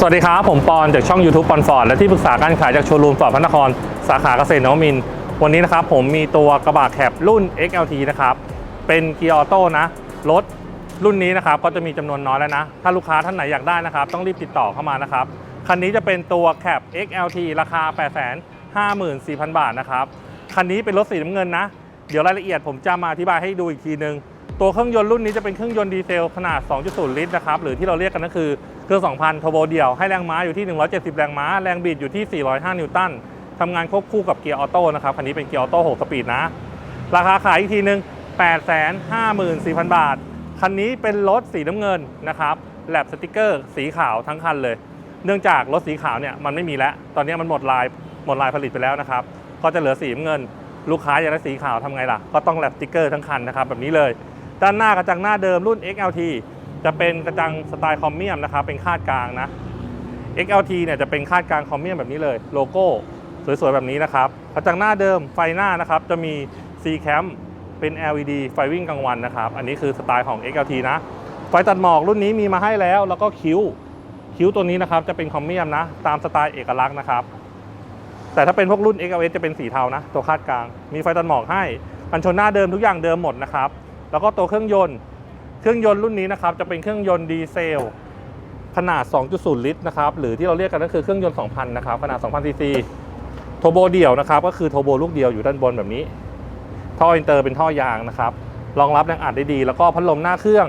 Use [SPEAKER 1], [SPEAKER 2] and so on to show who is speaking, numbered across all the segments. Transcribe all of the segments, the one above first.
[SPEAKER 1] สวัสดีครับ ผมปอนจากช่อง YouTube ปอนฟอร์ดและที่ปรึกษาการขายจากโชว์รูมฟอร์ดพระนคร สาขาเกษตรนวมิน วันนี้นะครับผมมีตัวกระบะแคบรุ่น XLT นะครับ เป็นเกียร์ออโต้นะ รถรุ่นนี้นะครับก็จะมีจำนวนน้อยแล้วนะ ถ้าลูกค้าท่านไหนอยากได้นะครับ ต้องรีบติดต่อเข้ามานะครับ คันนี้จะเป็นตัวแคบ XLT ราคา 854,000 บาทนะครับ คันนี้เป็นรถสีน้ำเงินนะ เดี๋ยวรายละเอียดผมจะมาอธิบายให้ดูอีกทีนึง ตัวเครื่องยนต์รุ่นนี้จะเป็นเครื่องยนต์ดีเซลขนาด 2.0 ลิตรนะครับ หรือที่เราเรียกกันก็คือเครื่อง 2,000โทโบเดี่ยว ให้แรงม้าอยู่ที่ 170 แรงม้า แรงบิดอยู่ที่ 405 นิวตันทำงานควบคู่กับเกียร์ออโต้นะครับ คันนี้เป็นเกียร์ออโต้6สปีดนะ ราคาขายอีกทีนึง854,000 บาท คันนี้เป็นรถสีน้ำเงินนะครับ แลบสติกเกอร์สีขาวทั้งคันเลย เนื่องจากรถสีขาวเนี่ยมันไม่มีแล้ว ตอนนี้มันหมดลายหมดลายผลิตไปแล้วนะครับ ก็จะเหลือสีน้ำเงิน ลูกค้าอยากได้สีขาวทำไงล่ะ ก็ต้องแลบสติกเกอร์ทั้งคันนะครับแบบนี้เลย ด้านหน้ากระจังหน้าเดิมรุ่น XLT จะเป็นกระจังสไตล์คอมเมียมนะครับเป็นคาดกลางนะ XLT เนี่ยจะเป็นคาดกลางคอมเมียมแบบนี้เลย โลโก้สวยๆแบบนี้นะครับกระจังหน้าเดิมไฟหน้านะครับจะมี C cam เป็น LED ไฟวิ่งกลางวันนะครับ อันนี้คือสไตล์ของ XLT นะ ไฟตัดหมอกรุ่นนี้มีมาให้แล้ว แล้วก็คิ้ว คิ้วตัวนี้นะครับจะเป็นคอมเมียมนะ ตามสไตล์เอกลักษณ์นะครับ แต่ถ้าเป็นพวกรุ่น XLS จะเป็นสีเทานะ ตัวคาดกลาง มีไฟตัดหมอกให้กันชนหน้าเดิมทุกอย่างเดิมหมดนะครับ แล้วก็ตัวเครื่องยนต์ เครื่องยนต์รุ่นนี้นะครับจะเป็นเครื่องยนต์ดีเซลขนาด 2.0 ลิตรนะครับหรือที่เราเรียกกันก็คือเครื่องยนต์ 2,000 นะครับขนาด 2,000ซีซีโทโบเดี่ยวนะครับก็คือโทโบลูกเดียวอยู่ด้านบนแบบนี้ ท่ออินเตอร์เป็นท่อยางนะครับรองรับแรงอัดได้ดี แล้วก็พัดลมหน้าเครื่อง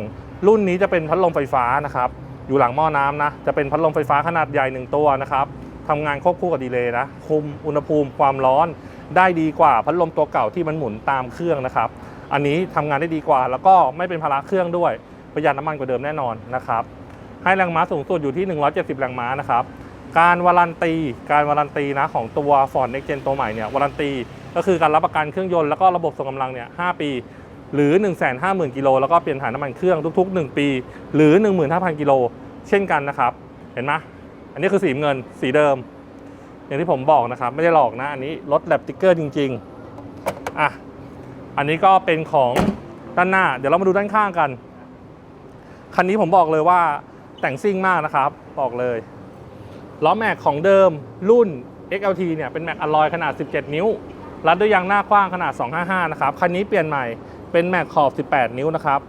[SPEAKER 1] รุ่นนี้จะเป็นพัดลมไฟฟ้านะครับอยู่หลังหม้อน้ำนะจะเป็นพัดลมไฟฟ้าขนาดใหญ่หนึ่งตัวนะครับทำงานควบคู่กับดีเลย์นะคุมอุณหภูมิความร้อนได้ดีกว่าพัดลมตัวเก่าที่มันหมุนตามเครื่องนะครับ อันนี้ทำงานได้ดีกว่า แล้วก็ไม่เป็นภาระเครื่องด้วยประหยัดน้ำมันกว่าเดิมแน่นอนนะครับให้แรงม้าสูงสุดอยู่ที่ 170 แรงม้านะครับการวารันตี การวารันตีนะของตัว Ford Next Gen ตัวใหม่เนี่ยวารันตี ก็คือการรับประกันเครื่องยนต์แล้วก็ระบบส่งกำลังเนี่ย5ปี หรือ 150,000 กิโลแล้วก็เปลี่ยนถ่ายน้ำมันเครื่องทุก ๆ 1 ปี หรือ 15,000 กิโลเช่นกันนะครับ เห็นไหมอันนี้คือสีเงินสีเดิม อย่างที่ผมบอกนะครับ ไม่ได้หลอกนะ อันนี้รถแลบติ๊กเกอร์จริง ๆ อะ อันนี้ก็เป็นของด้านหน้า เดี๋ยวเรามาดูด้านข้างกัน คันนี้ผมบอกเลยว่าแต่งซิ่งมากนะครับ บอกเลย ล้อแม็กของเดิมรุ่น XLT เนี่ยเป็นแม็กอลลอยขนาด 17 นิ้ว รัดด้วยยางหน้ากว้างขนาด 255 นะครับ คันนี้เปลี่ยนใหม่เป็นแม็กขอบ 18 นิ้วนะครับ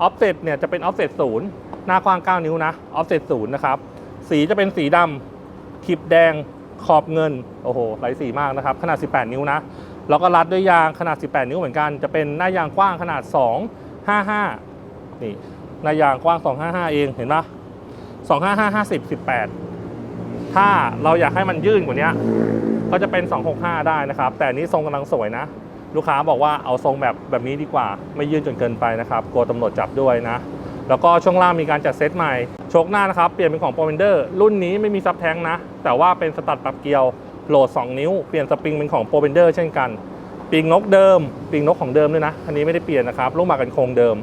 [SPEAKER 1] ออฟเซตเนี่ยจะเป็นออฟเซตศูนย์หน้ากว้าง 9 นิ้วนะออฟเซตศูนย์นะครับ สีจะเป็นสีดำขีบแดงขอบเงิน โอ้โหหลายสีมากนะครับ ขนาด 18 นิ้วนะ แล้วก็รัดด้วยยางขนาด 18 นิ้วเหมือนกัน จะเป็นหน้ายางกว้างขนาด 255 นี่หน้ายางกว้าง 255 เองเห็นปะ255 50 18 ถ้าเราอยากให้มันยื่นกว่านี้ก็จะเป็น 265 ได้นะครับ แต่นี้ทรงกำลังสวยนะ ลูกค้าบอกว่าเอาทรงแบบแบบนี้ดีกว่า ไม่ยื่นจนเกินไปนะครับกลัวตำรวจจับด้วยนะ แล้วก็ช่วงล่างมีการจัดเซตใหม่ โชคหน้านะครับ เปลี่ยนเป็นของ p o w e n d e r รุ่นนี้ไม่มีซับแท้งนะ แต่ว่าเป็นสตัดปรับเกลียว โหลด 2 นิ้ว เปลี่ยนสปริงเป็นของ p o w e n d e r เช่นกันปีกนกเดิมปีกนกของเดิมด้วยนะ คันนี้ไม่ได้เปลี่ยนนะครับลูกหมากกันโครงเดิม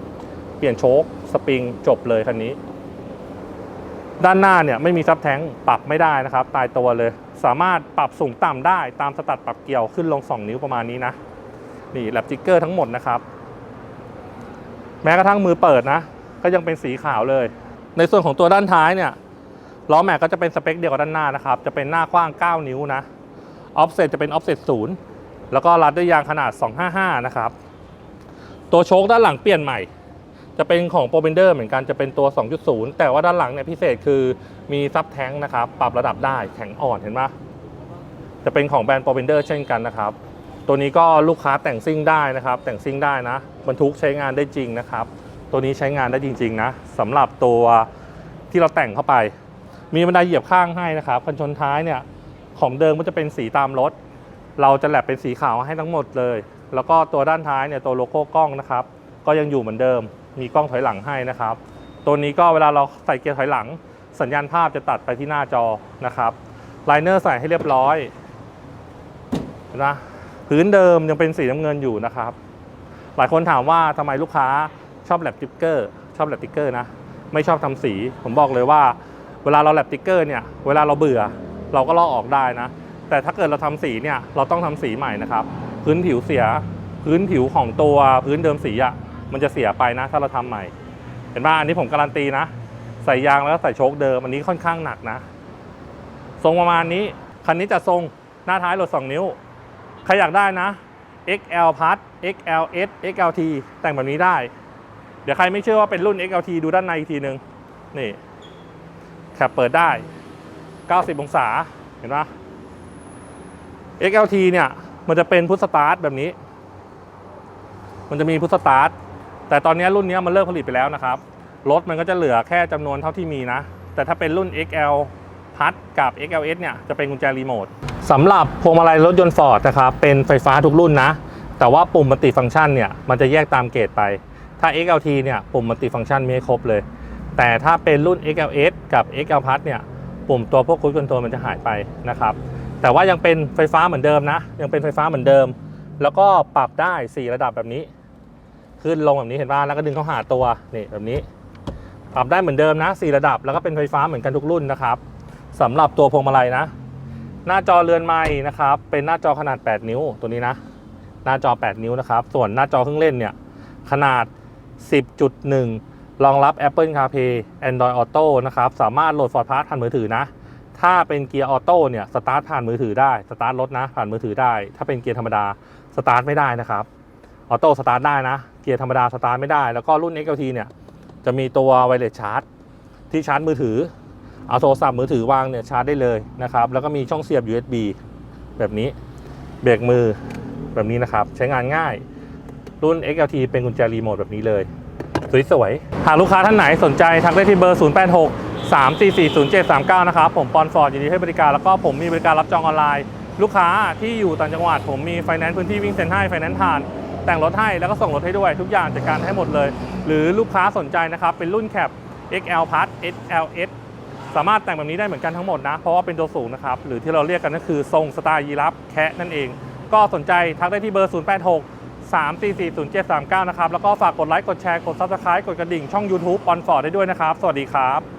[SPEAKER 1] เปลี่ยนโชคสปริงจบเลยคันนี้ ด้านหน้าเนี่ยไม่มีซับแท้งปรับไม่ได้นะครับ ตายตัวเลย สามารถปรับสูงต่ำได้ตามสตัดปรับเกี่ยวขึ้นลง 2 นิ้วประมาณนี้นะ นี่แลปจิกเกอร์ทั้งหมดนะครับ แม้กระทั่งมือเปิดนะ ก็ยังเป็นสีขาวเลย ในส่วนของตัวด้านท้ายเนี่ย ล้อแม็กก็จะเป็นสเปคเดียวกับด้านหน้านะครับ จะเป็นหน้ากว้าง 9 นิ้วนะออฟเซตจะเป็นออฟเซตศูนย์แล้วก็รัดด้วยยางขนาด 255 นะครับ ตัวโชคด้านหลังเปลี่ยนใหม่ จะเป็นของโปรเบนเดอร์เหมือนกันจะเป็นตัว 2.0 แต่ว่าด้านหลังเนี่ยพิเศษคือมีซับแท้งนะครับ ปรับระดับได้แข็งอ่อนเห็นไหมจะเป็นของแบรนด์โปรเบนเดอร์เช่นกันนะครับ ตัวนี้ก็ลูกค้าแต่งซิ่งได้นะครับ แต่งซิ่งได้นะบรรทุกใช้งานได้จริงนะครับ ตัวนี้ใช้งานได้จริง ๆ นะสำหรับตัวที่เราแต่งเข้าไป มีบันไดเหยียบข้างให้นะครับคันชนท้ายเนี่ยของเดิมก็จะเป็นสีตามรถ เราจะแลบเป็นสีขาวให้ทั้งหมดเลย แล้วก็ตัวด้านท้ายเนี่ยตัวโลโก้กล้องนะครับ ก็ยังอยู่เหมือนเดิม มีกล้องถอยหลังให้นะครับ ตัวนี้ก็เวลาเราใส่เกียร์ถอยหลัง สัญญาณภาพจะตัดไปที่หน้าจอนะครับไลเนอร์ใส่ให้เรียบร้อยนะพื้นเดิมยังเป็นสีน้ำเงินอยู่นะครับ หลายคนถามว่าทำไมลูกค้าชอบแลบติ๊กเกอร์ ชอบแลบติ๊กเกอร์นะ ไม่ชอบทำสี ผมบอกเลยว่า เวลาเราแลบติ๊กเกอร์เนี่ยเวลาเราเบื่อ เราก็ลอกออกได้นะ แต่ถ้าเกิดเราทำสีเนี่ยเราต้องทำสีใหม่นะครับ พื้นผิวเสียพื้นผิวของตัวพื้นเดิมสีอะ่ะมันจะเสียไปนะ ถ้าเราทำใหม่ เห็นป่ะอันนี้ผมการันตีนะ ใส่ยางแล้วก็ใส่โชคเดิมอันนี้ค่อนข้างหนักนะ ทรงประมาณนี้คันนี้จะทรงหน้าท้ายรถ2นิ้วใครอยากได้นะ XL Plus XLS XLT แต่งแบบนี้ได้ เดี๋ยวใครไม่เชื่อว่าเป็นรุ่น XLT ดูด้านในอีกทีนึง นี่ แคปเปิดได้ 90 องศา เห็นปะ XLT เนี่ย มันจะเป็นพุทสตาร์ทแบบนี้ มันจะมีพุทสตาร์ท แต่ตอนนี้รุ่นนี้มันเลิกผลิตไปแล้วนะครับ รถมันก็จะเหลือแค่จำนวนเท่าที่มีนะ แต่ถ้าเป็นรุ่น XL พัดกับ XLS เนี่ย จะเป็นกุญแจรีโมทสำหรับพวงมาลัยรถยนต์ Ford นะครับ เป็นไฟฟ้าทุกรุ่นนะ แต่ว่าปุ่มมัลติฟังก์ชันเนี่ย มันจะแยกตามเกรดไป ถ้า XLT เนี่ย ปุ่มมัลติฟังก์ชันมีให้ครบเลย แต่ถ้าเป็นรุ่น XLS กับ XL Plus เนี่ยปุ่มตัวพวกคุ c คอนโทรลมันจะหายไปนะครับ แต่ว่ายังเป็นไฟฟ้าเหมือนเดิมนะ ยังเป็นไฟฟ้าเหมือนเดิม แล้วก็ปรับได้ 4 ระดับแบบนี้ ขึ้นลงแบบนี้เห็นป่ะแล้วก็ดึงเข้าหาตัวนี่แบบนี้ ปรับได้เหมือนเดิมนะ 4 ระดับ แล้วก็เป็นไฟฟ้าเหมือนกันทุกรุ่นนะครับสำหรับตัวพวงมาลัยนะ หน้าจอเรือนไม้นะครับ เป็นหน้าจอขนาด 8 นิ้วตัวนี้นะ หน้าจอ 8 นิ้วนะครับ ส่วนหน้าจอเครื่องเล่นเนี่ยขนาด 10.1 รองรับ Apple CarPlay Android Auto นะครับ สามารถโหลด Ford Pass ผ่านมือถือนะ ถ้าเป็นเกียร์ออโต้เนี่ย สตาร์ทผ่านมือถือได้ สตาร์ทรถนะ ผ่านมือถือได้ ถ้าเป็นเกียร์ธรรมดา สตาร์ทไม่ได้นะครับ ออโต้สตาร์ทได้นะ เกียร์ธรรมดาสตาร์ทไม่ได้ แล้วก็รุ่น XLT เนี่ย จะมีตัวไวเลสชาร์จที่ชาร์จมือถือ เอาโทรศัพท์มือถือวางเนี่ยชาร์จได้เลยนะครับ แล้วก็มีช่องเสียบ USB แบบนี้ เบรกมือแบบนี้นะครับ ใช้งานง่าย รุ่น XLT เป็นกุญแจรีโมทแบบนี้เลย สวยๆ หากลูกค้าท่านไหนสนใจทักได้ที่เบอร์ 086 344 0739 นะครับ ผมปอนฟอร์ดยินดีให้บริการ แล้วก็ผมมีบริการรับจองออนไลน์ ลูกค้าที่อยู่ต่างจังหวัด ผมมีไฟแนนซ์พื้นที่วิ่งเซ็นให้ไฟแนนซ์ผ่าน แต่งรถให้แล้วก็ส่งรถให้ด้วย ทุกอย่างจัดการให้หมดเลย หรือลูกค้าสนใจนะครับเป็นรุ่นแคป XL Plus XLS สามารถแต่งแบบนี้ได้เหมือนกันทั้งหมดนะ เพราะว่าเป็นตัวสูงนะครับ หรือที่เราเรียกกันก็คือทรงสไตล์ยีรับแคะนั่นเอง ก็สนใจทักได้ที่เบอร์ 086 3440739 นะครับ แล้วก็ฝากกดไลค์ กดแชร์ กด Subscribe กดกระดิ่งช่อง YouTube ปอนฟอร์ดได้ด้วยนะครับ สวัสดีครับ